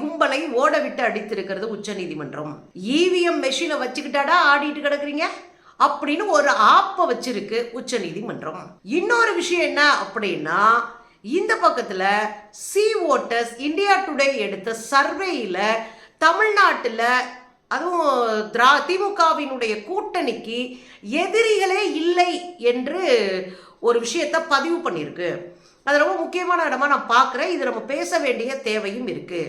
கும்பலை ஓட விட்டு அடித்திருக்கிறது உச்சநீதிமன்றம். இவிஎம் மெஷினை வச்சுக்கிட்டாடா ஆடிட்டு கிடக்குறீங்க? அப்படின்னு ஒரு ஆப்ப வச்சிருக்கு உச்சநீதிமன்றம். இன்னொரு விஷயம் என்ன அப்படின்னா இந்த பக்கத்துல சி ஓட்டர்ஸ் இந்தியா டுடே எடுத்த சர்வேயில தமிழ்நாட்டுல அதுவும் திரா திமுகவினுடைய கூட்டணிக்கு எதிரிகளே இல்லை என்று ஒரு விஷயத்தை பதிவு பண்ணியிருக்கு. அது ரொம்ப முக்கியமான இடமா நான் பார்க்குறேன். இது நம்ம பேச வேண்டிய தேவையும் இருக்கு.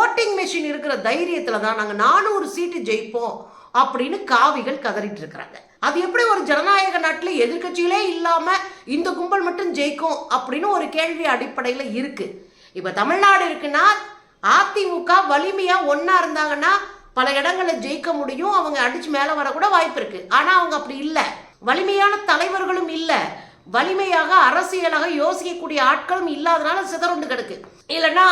ஓட்டிங் மிஷின் இருக்கிற தைரியத்தில் தான் நாங்கள் நானூறு சீட்டு ஜெயிப்போம் அப்படின்னு காவிகள் கதறிட்டு இருக்கிறாங்க. அது எப்படி ஒரு ஜனநாயக நாட்டில் எதிர்க்கட்சிகளே இல்லாமல் இந்த கும்பல் மட்டும் ஜெயிக்கும் அப்படின்னு ஒரு கேள்வி அடிப்படையில் இருக்கு. இப்போ தமிழ்நாடு இருக்குன்னா அதிமுக வலிமையாக ஒன்றா இருந்தாங்கன்னா பல இடங்களில் ஜெயிக்க முடியும். அவங்க அடிச்சு மேலே வரக்கூட வாய்ப்பு இருக்கு. ஆனால் அவங்க அப்படி இல்லை. வலிமையான தலைவர்களும் இல்லை. வலிமையாக அரசியலாக யோசிக்கக்கூடிய ஆட்களும் இல்லாதனால சிதறுண்டு கிடக்கு. இல்லைன்னா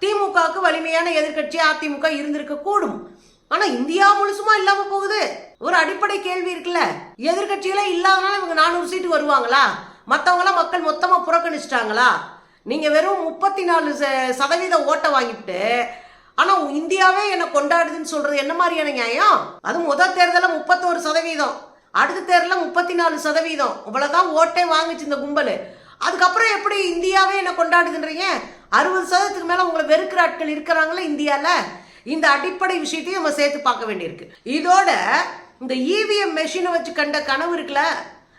திமுகவுக்கு வலிமையான எதிர்கட்சி அதிமுக இருந்திருக்க கூடும். ஆனா இந்தியா முழுசுமா இல்லாம போகுது. ஒரு அடிப்படை கேள்வி இருக்குல்ல. எதிர்க்கட்சிகளே இல்லாதனால இவங்க நானூறு சீட்டு வருவாங்களா? மற்றவங்களாம் மக்கள் மொத்தமா புறக்கணிச்சிட்டாங்களா? நீங்க வெறும் முப்பத்தி நாலு ச- சதவீத ஓட்டை வாங்கிட்டு ஆனா இந்தியாவே என்னை கொண்டாடுதுன்னு சொல்றது என்ன மாதிரியான நியாயம்? அது முதல் தேர்தலில் முப்பத்தோரு சதவீதம். அடுத்த தேர்தலில் முப்பத்தி நாலு சதவீதம். இவ்வளோதான் ஓட்டே வாங்குச்சு இந்த கும்பல். அதுக்கப்புறம் எப்படி இந்தியாவே என்ன கொண்டாடுதுன்றீங்க? அறுபது சதவீதத்துக்கு மேலே உங்களை வெறுக்கிற ஆட்கள் இருக்கிறாங்களே இந்தியாவில் இந்த அடிப்படை விஷயத்தையும் நம்ம சேர்த்து பார்க்க வேண்டியிருக்கு. இதோட இந்த இவிஎம் மெஷினை வச்சு கண்ட கனவு இருக்குல்ல?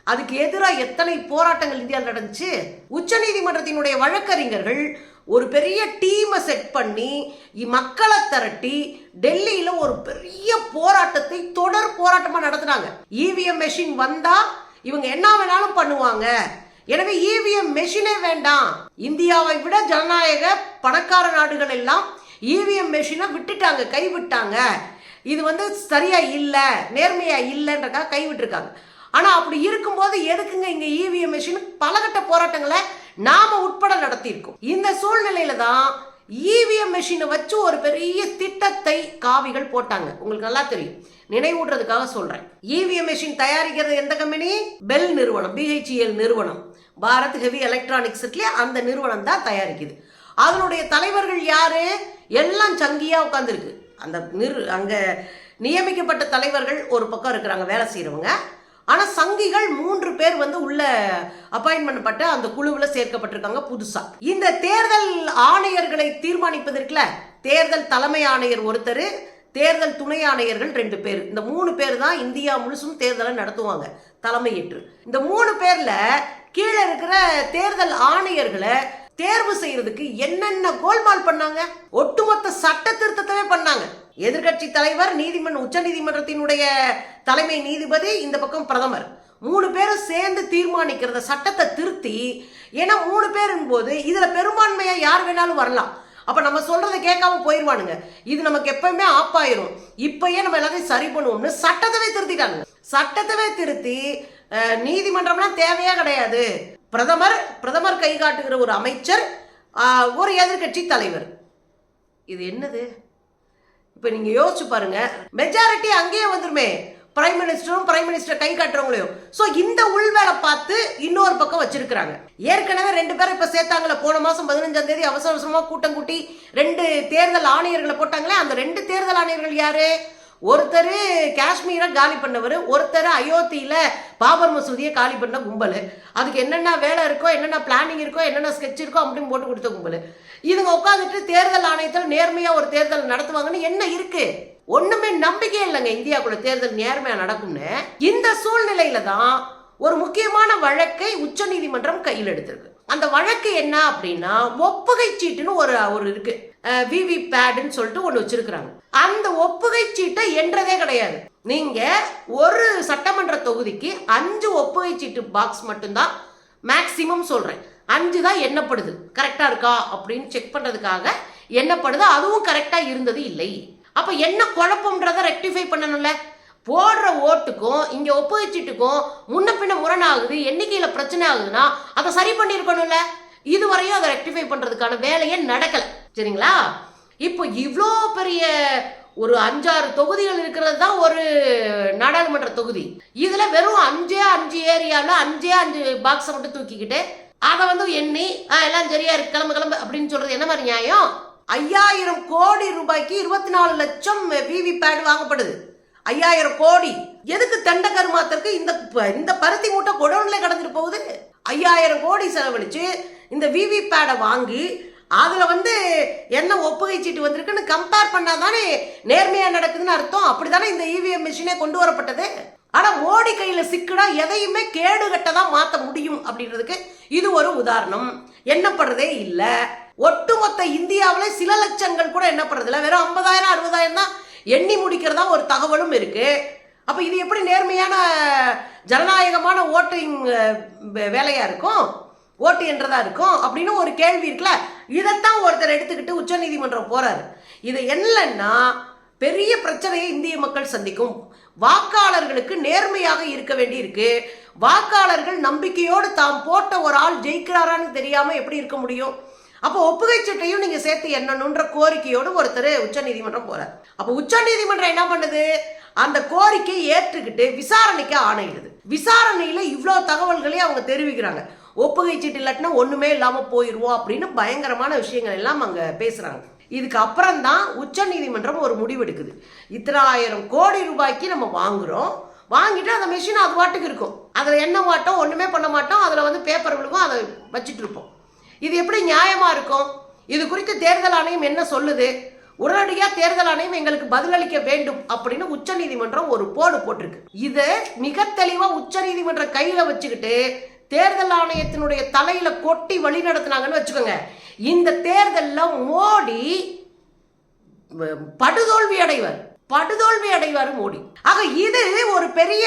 அதுக்கு எதிராக எத்தனை போராட்டங்கள் இந்தியாவில் நடந்துச்சு? உச்சநீதிமன்றத்தினுடைய வழக்கறிஞர்கள் ஒரு பெரிய டீமை செட் பண்ணி மக்களை திரட்டி டெல்லியில ஒரு பெரிய போராட்டத்தை தொடர் போராட்டமா நடத்துனாங்க. இவிஎம் மெஷின் வந்தா இவங்க என்ன வேணாலும் பண்ணுவாங்க. எனவே இவிஎம் மெஷினே வேண்டாம். இந்தியாவை விட ஜனநாயக பணக்கார நாடுகள் எல்லாம் இவிஎம் மெஷினை விட்டுட்டாங்க கைவிட்டாங்க. இது வந்து சரியா இல்லை நேர்மையா இல்லைன்றக்கா கைவிட்டுருக்காங்க. ஆனால் அப்படி இருக்கும்போது எதுக்குங்க இங்கே இவிஎம் மெஷின் பலகட்ட போராட்டங்களை நாம உட்பட நடத்தியிருக்கோம். இந்த சூழ்நிலையில தான் இவிஎம் மெஷினை வச்சு ஒரு பெரிய திட்டத்தை காவிகள் போட்டாங்க. உங்களுக்கு நல்லா தெரியும். நினைவூட்டுறதுக்காக சொல்றேன். இவிஎம் மெஷின் தயாரிக்கிறது எந்த கம்பெனி பெல் நிறுவனம் பிஹெச்இஎல் நிறுவனம். பாரத் ஹெவி எலக்ட்ரானிக்ஸ் இருக்குல்லையா அந்த நிறுவனம் தான் தயாரிக்குது. அதனுடைய தலைவர்கள் யாரு? எல்லாம் சங்கியா உட்காந்துருக்கு அந்த நிறு அங்க நியமிக்கப்பட்ட தலைவர்கள் ஒரு பக்கம் இருக்கிறாங்க வேலை செய்யறவங்க ஆனால் சங்கிகள் மூன்று பேர் வந்து உள்ள அப்பாயின்மெண்ட் பட்ட அந்த குழுவில் சேர்க்கப்பட்டிருக்காங்க புதுசா. இந்த தேர்தல் ஆணையர்களை தீர்மானிப்பதற்குல தேர்தல் தலைமை ஆணையர் ஒருத்தர் தேர்தல் துணை ஆணையர்கள் ரெண்டு பேர். இந்த மூணு பேர் தான் இந்தியா முழுசும் தேர்தலை நடத்துவாங்க தலைமையேற்று. இந்த மூணு பேர்ல கீழே இருக்கிற தேர்தல் ஆணையர்களை தேர்வு செய்யறதுக்கு என்னென்ன கோல்மால் பண்ணாங்க? ஒட்டுமொத்த சட்ட திருத்தத்தவே பண்ணாங்க. எதிர்க்கட்சி தலைவர் நீதிமன்ற உச்ச நீதிமன்றத்தினுடைய தலைமை நீதிபதி இந்த பக்கம் பிரதமர். மூணு பேரும் சேர்ந்து தீர்மானிக்கிறத சட்டத்தை திருத்தி ஏன்னா மூணு பேரும் போது இதுல பெரும்பான்மையா யார் வேணாலும் வரலாம். அப்ப நம்ம சொல்றதை கேட்காம போயிருவானுங்க. இது நமக்கு எப்பவுமே ஆப்பாயிரும். இப்பயே நம்ம எல்லாத்தையும் சரி பண்ணுவோம்னு சட்டத்தவே திருத்திட்டாங்க சட்டத்தவே திருத்தி நீதிமன்றம்லாம் தேவையே கிடையாது. பிரதமர் பிரதமர் கை காட்டுகிற ஒரு அமைச்சர் ஒரு எதிர்க்கட்சி தலைவர். இது என்னது? இப்போ நீங்கள் யோசிச்சு பாருங்க. மெஜாரிட்டி அங்கேயே வந்துருமே. பிரைம் மினிஸ்டரும் பிரைம் மினிஸ்டர் கை காட்டுறவங்களையும். ஸோ இந்த உள்வேலை பார்த்து இன்னொரு பக்கம் வச்சிருக்கிறாங்க. ஏற்கனவே ரெண்டு பேரும் இப்போ சேர்த்தாங்களே போன மாதம் பதினஞ்சாம் தேதி அவசர அவசரமாக கூட்டம் கூட்டி ரெண்டு தேர்தல் ஆணையர்களை போட்டாங்களே அந்த ரெண்டு தேர்தல் ஆணையர்கள் யாரு? ஒருத்தர் காஷ்மீரை காலி பண்ணவர் ஒருத்தர் அயோத்தியில் பாபர் மசூதியை காலி பண்ண கும்பல். அதுக்கு என்னென்ன வேலை இருக்கோ என்னென்ன பிளானிங் இருக்கோ என்னென்ன ஸ்கெட்ச் இருக்கோ அப்படின்னு போட்டு கொடுத்த கும்பல். இதுங்க உட்காந்துட்டு தேர்தல் ஆணையத்தில் நேர்மையாக ஒரு தேர்தல் நடத்துவாங்கன்னு என்ன இருக்கு? ஒண்ணுமே நம்பிக்கை இல்லைங்க இந்தியாக்குள்ள தேர்தல் நேர்மையாக நடக்கும்னு. இந்த சூழ்நிலையில தான் ஒரு முக்கியமான வழக்கை உச்சநீதிமன்றம் கையில் எடுத்திருக்கு. அந்த வழக்கு என்ன அப்படின்னா ஒப்புகை சீட்டுன்னு ஒரு ஒரு இருக்கு. விவி பேடுன்னு சொல்லிட்டு ஒன்று வச்சிருக்கிறாங்க. அந்த ஒப்புகை சீட்டை என்றதே கிடையாது. நீங்க ஒரு சட்டமன்ற தொகுதிக்கு அஞ்சு ஒப்புகை சீட்டு பாக்ஸ் மட்டும்தான் மேக்சிமம் சொல்றேன். அஞ்சு தான் எண்ணப்படுது. கரெக்டா இருக்கா அப்படின்னு செக் பண்றதுக்காக எண்ணப்படுது. அதுவும் கரெக்டா இருந்தது இல்லை. அப்ப என்ன குழப்பம்ன்றதை ரெக்டிஃபை பண்ணணும்ல? போடுற ஓட்டுக்கும் இங்கே ஒப்புகை முன்ன பின்ன முரணாகுது எண்ணிக்கையில் பிரச்சனை ஆகுதுன்னா அதை சரி பண்ணியிருக்கணும்ல? இதுவரையும் அதை ரெக்டிஃபை பண்ணுறதுக்கான வேலையே நடக்கலை. சரிங்களா? இப்போ இவ்வளோ பெரிய ஒரு அஞ்சாறு தொகுதிகள் இருக்கிறது தான் ஒரு நாடாளுமன்ற தொகுதி. இதில் வெறும் அஞ்சே அஞ்சு ஏரியாவில் அஞ்சே அஞ்சு பாக்ஸை மட்டும் தூக்கிக்கிட்டு அதை வந்து எண்ணி "ஆ, எல்லாம் சரியா இருக்கு கிளம்பு கிளம்பு அப்படின்னு சொல்றது என்ன மாதிரி நியாயம்? ஐயாயிரம் கோடி ரூபாய்க்கு இருபத்தி நாலு லட்சம் விவி பேட் வாங்கப்படுது. ஐயாயிரம் கோடி. எதுக்கு தண்ட கருமாத்திற்கு இந்த ப- இந்த பருத்தி மூட்டை குடோன்ல கடந்துட்டு போகுது? ஐயாயிரம் கோடி செலவழிச்சு இந்த விவி பேடை வாங்கி அதுல வந்து என்ன ஒப்புகை சீட்டு வந்திருக்குன்னு கம்பேர் பண்ணாதானே நேர்மையா நடக்குதுன்னு அர்த்தம். அப்படிதானே இந்த இவிஎம் மிஷினே கொண்டு வரப்பட்டது? ஆனா மோடி கையில சிக்குனா எதையுமே கேடு கட்டதான் மாத்த முடியும் அப்படின்றதுக்கு இது ஒரு உதாரணம். எண்ணப்படுறதே இல்ல. ஒட்டுமொத்த இந்தியாவில் சில லட்சங்கள் கூட எண்ணப்படுறது இல்ல வெறும் ஐம்பதாயிரம் அறுபதாயிரம் தான் எண்ணி முடிக்கிறதா ஒரு தகவலும் இருக்கு. அப்போ இது எப்படி நேர்மையான ஜனநாயகமான ஓட்டிங் வேலையா இருக்கும்? ஓட்டு என்றதா இருக்கும்? அப்படின்னு ஒரு கேள்வி இருக்குல்ல. இதைத்தான் ஒருத்தர் எடுத்துக்கிட்டு உச்சநீதிமன்றம் போறாரு. இது என்னன்னா பெரிய பிரச்சனையை இந்திய மக்கள் சந்திக்கும். வாக்காளர்களுக்கு நேர்மையாக இருக்க வேண்டியிருக்கு வாக்காளர்கள் நம்பிக்கையோடு தாம் போட்ட ஒரு ஆள் ஜெயிக்கிறாரான்னு தெரியாமல் எப்படி இருக்க முடியும்? அப்போ ஒப்புகை சீட்டையும் நீங்க சேர்த்து எண்ணணுன்ற கோரிக்கையோடு ஒருத்தர் உச்சநீதிமன்றம் போறார். அப்போ உச்சநீதிமன்றம் என்ன பண்ணுது? அந்த கோரிக்கையை ஏற்றுக்கிட்டு விசாரணைக்கு ஆணையிடுது. விசாரணையில இவ்வளோ தகவல்களையும் அவங்க தெரிவிக்கிறாங்க. ஒப்புகை சீட்டு இல்லாட்டினா ஒண்ணுமே இல்லாம போயிருவோம் அப்படின்னு பயங்கரமான விஷயங்கள் எல்லாம் அங்க பேசுறாங்க. இதுக்கு அப்புறம் தான் உச்ச நீதிமன்றம் ஒரு முடிவெடுக்குது இத்தனாயிரம் கோடி ரூபாய்க்கு நம்ம வாங்குறோம். வாங்கிட்டு அந்த மிஷின் அது பாட்டுக்கு இருக்கும். அதில் என்ன மாட்டோம் ஒன்றுமே பண்ண மாட்டோம். அதில் வந்து பேப்பர் விழுகும் அதை வச்சுட்டு இருப்போம். இது எப்படி நியாயமா இருக்கும்? இது குறித்து தேர்தல் ஆணையம் என்ன சொல்லுது? உடனடியாக தேர்தல் ஆணையம் எங்களுக்கு பதிலளிக்க வேண்டும் அப்படின்னு உச்சநீதிமன்றம் ஒரு போடு போட்டிருக்கு. இதை மிக தெளிவாக உச்சநீதிமன்றம் கையில் வச்சுக்கிட்டு தேர்தல் ஆணையத்தினுடைய தலையில கொட்டி வழி நடத்தினாங்கன்னு வச்சுக்கோங்க. இந்த தேர்தலில் மோடி படுதோல்வி அடைவார். படுதோல்வி அடைவார் மோடி. ஆக இது ஒரு பெரிய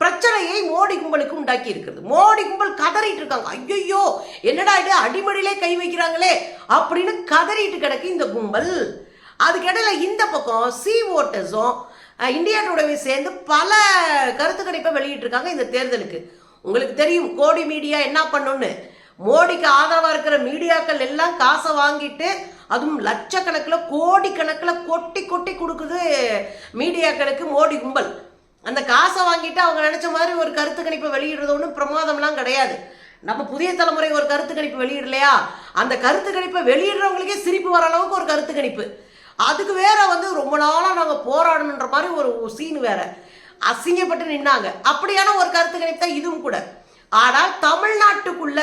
பிரச்சனையை மோடி கும்பலுக்கு உண்டாக்கி இருக்கிறது மோடி கும்பல் கதறிட்டு இருக்காங்க. ஐயோ என்னடா இது? அடிமடியிலே கை வைக்கிறாங்களே அப்படின்னு கதறிட்டு கிடக்கு இந்த கும்பல். அதுக்கிடையில இந்த பக்கம் சி ஓட்டர்ஸும் இந்தியா டுடேவை சேர்ந்து பல கருத்து கணிப்பை வெளியிட்டிருக்காங்க இந்த தேர்தலுக்கு. உங்களுக்கு தெரியும் கோடி மீடியா என்ன பண்ணுன்னு மோடிக்கு ஆதரவாக இருக்கிற மீடியாக்கள் எல்லாம் காசை வாங்கிட்டு அதுவும் லட்சக்கணக்கில் கோடிக்கணக்கில் கொட்டி கொட்டி கொடுக்குது மீடியாக்களுக்கு மோடி கும்பல். அந்த காசை வாங்கிட்டு அவங்க நினைச்ச மாதிரி ஒரு கருத்து கணிப்பை வெளியிடுறது ஒன்றும் பிரமாதம்லாம் கிடையாது. நம்ம புதிய தலைமுறை ஒரு கருத்து கணிப்பு வெளியிடலையா? அந்த கருத்து கணிப்பை வெளியிடுறவங்களுக்கே சிரிப்பு வர அளவுக்கு ஒரு கருத்து கணிப்பு. அதுக்கு வேற வந்து ரொம்ப நாளாக நாங்கள் போராடணுன்ற மாதிரி ஒரு சீன் வேற. அசிங்கப்பட்டு நின்னாங்க. அப்படியான ஒரு கருத்து கணிப்பு தான் இதுவும் கூட. ஆனால் தமிழ்நாட்டுக்குள்ள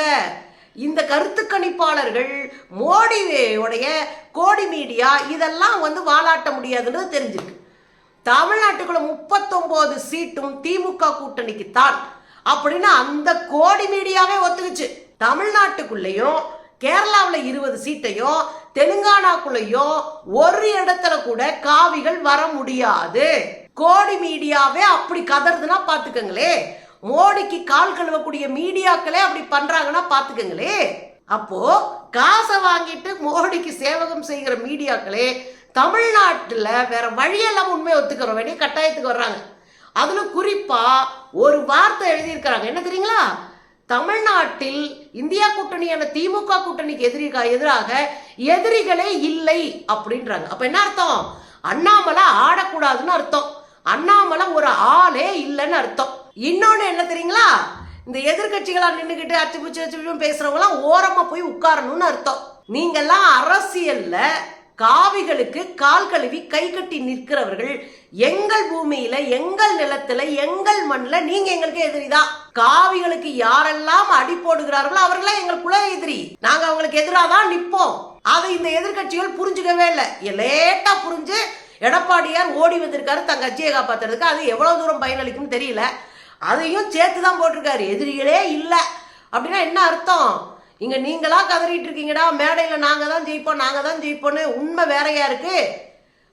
இந்த கருத்து கணிப்பாளர்கள் மோடியோடைய கோடி மீடியா இதெல்லாம் வந்து வாலாட்ட முடியாதுன்னு தெரிஞ்சிருக்கு. தமிழ்நாட்டுக்குள்ள முப்பத்தொன்பது சீட்டும் திமுக கூட்டணிக்கு தான் அப்படின்னு அந்த கோடி மீடியாவே ஒத்துக்குச்சு. தமிழ்நாட்டுக்குள்ளேயும் கேரளாவில் இருபது சீட்டையும் தெலுங்கானாக்குள்ளேயும் ஒரு இடத்துல கூட காவிகள் வர முடியாது. கோடி மீடியாவே அப்படி கதறதுன்னா பார்த்துக்கங்களே மோடிக்கு கால் கழுவக்கூடிய மீடியாக்களே அப்படி பண்றாங்கன்னா பார்த்துக்கங்களே அப்போ காசை வாங்கிட்டு மோடிக்கு சேவகம் செய்கிற மீடியாக்களே தமிழ்நாட்டில் வேற வழியெல்லாம் உண்மை ஒத்துக்கிற வேண்டிய கட்டாயத்துக்கு வர்றாங்க. அதில் குறிப்பாக ஒரு வார்த்தை எழுதியிருக்கிறாங்க. என்ன தெரியுங்களா? தமிழ்நாட்டில் இந்தியா கூட்டணியான திமுக கூட்டணிக்கு எதிரி எதிராக எதிரிகளே இல்லை அப்படின்றாங்க. அப்போ என்ன அர்த்தம்? அண்ணாமலை ஆடக்கூடாதுன்னு அர்த்தம். அண்ணாமலை ஒரு ஆளே இல்லைன்னு அர்த்தம். இன்னொன்று என்ன தெரியுங்களா? இந்த எதிர்கட்சிகளாக நின்றுக்கிட்டு அச்சு பிச்சு அச்சு பேசுகிறவங்களாம் ஓரமாக போய் உட்காரணும்னு அர்த்தம். நீங்கள்லாம் அரசியலில் காவிகளுக்கு கால் கழுவி கை கட்டி நிற்கிறவர்கள் எங்கள் பூமியில எங்கள் நிலத்துல எங்கள் மண்ணில் நீங்க எங்களுக்கு எதிரிதான் காவிகளுக்கு யாரெல்லாம் அடி போடுகிறார்களோ அவர்களாம் எங்கள் குல எதிரி. நாங்க அவங்களுக்கு எதிராக தான் நிற்போம். அதை இந்த எதிர்க்கட்சிகள் புரிஞ்சுக்கவே இல்லை. லேட்டா புரிஞ்சு எடப்பாடியார் ஓடி வந்திருக்காரு தன் கட்சியை காப்பாத்துறதுக்கு. அது எவ்வளவு தூரம் பயனளிக்கும் தெரியல. அதையும் சேர்த்து தான் போட்டிருக்காரு. எதிரிகளே இல்லை. அப்படின்னா என்ன அர்த்தம்? இங்க நீங்களா கதறிட்டு இருக்கீங்கடா. மேடையில நாங்க தான் ஜெயிப்போம் நாங்க தான் ஜெயிப்போன்னு உண்மை வேறையா இருக்கு.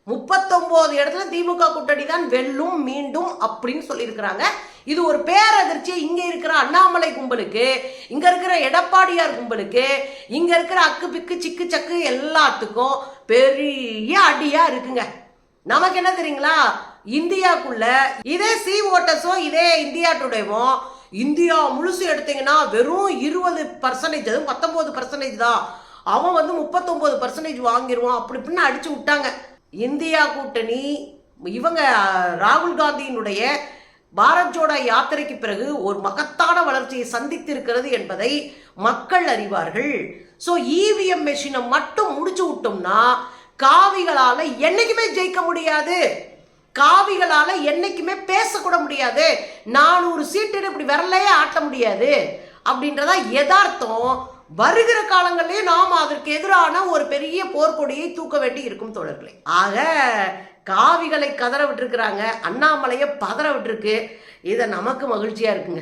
முப்பத்தொன்பது இடத்துல திமுக கூட்டணி தான் வெல்லும் மீண்டும் அப்படின்னு சொல்லியிருக்கிறாங்க. இது ஒரு பேரதிர்ச்சி. இங்க இருக்கிற அண்ணாமலை கும்பலுக்கு இங்க இருக்கிற எடப்பாடியார் கும்பலுக்கு இங்க இருக்கிற அக்கு பிக்கு சிக்கு சக்கு எல்லாத்துக்கும் பெரிய அடியா இருக்குங்க. நமக்கு என்ன தெரியுங்களா? இந்தியாக்குள்ள இதே சி ஓட்டஸும் இதே இந்தியா டுடேவும் இந்தியா முழுசு எடுத்தீங்கன்னா வெறும் இருபது பர்சன்டேஜ் அதுவும் பத்தொம்போது பர்சன்டேஜ் தான். அவன் வந்து முப்பத்தொம்போது பர்சன்டேஜ் வாங்கிடுவான் அப்படி இப்படின்னு அடிச்சு விட்டாங்க. இந்தியா கூட்டணி இவங்க ராகுல் காந்தியினுடைய பாரத் ஜோடா யாத்திரைக்கு பிறகு ஒரு மகத்தான வளர்ச்சியை சந்தித்திருக்கிறது என்பதை மக்கள் அறிவார்கள். ஸோ இவிஎம் மெஷினை மட்டும் முடிச்சு விட்டோம்னா காவிகளால் என்னைக்குமே ஜெயிக்க முடியாது. காவிகளால் என்னைக்குமே பேசக்கூட முடியாது. நானூறு சீட்டு இப்படி விரலையே ஆட்ட முடியாது. அப்படின்றதா எதார்த்தம். வருகிற காலங்களிலே நாம் அதற்கு எதிரான ஒரு பெரிய போர்க்கொடியை தூக்க வேண்டி இருக்கும் தோழர்களே. ஆக காவிகளை கதற விட்டுருக்குறாங்க. அண்ணாமலையை பதற விட்டுருக்கு. இதை நமக்கு மகிழ்ச்சியாக இருக்குங்க.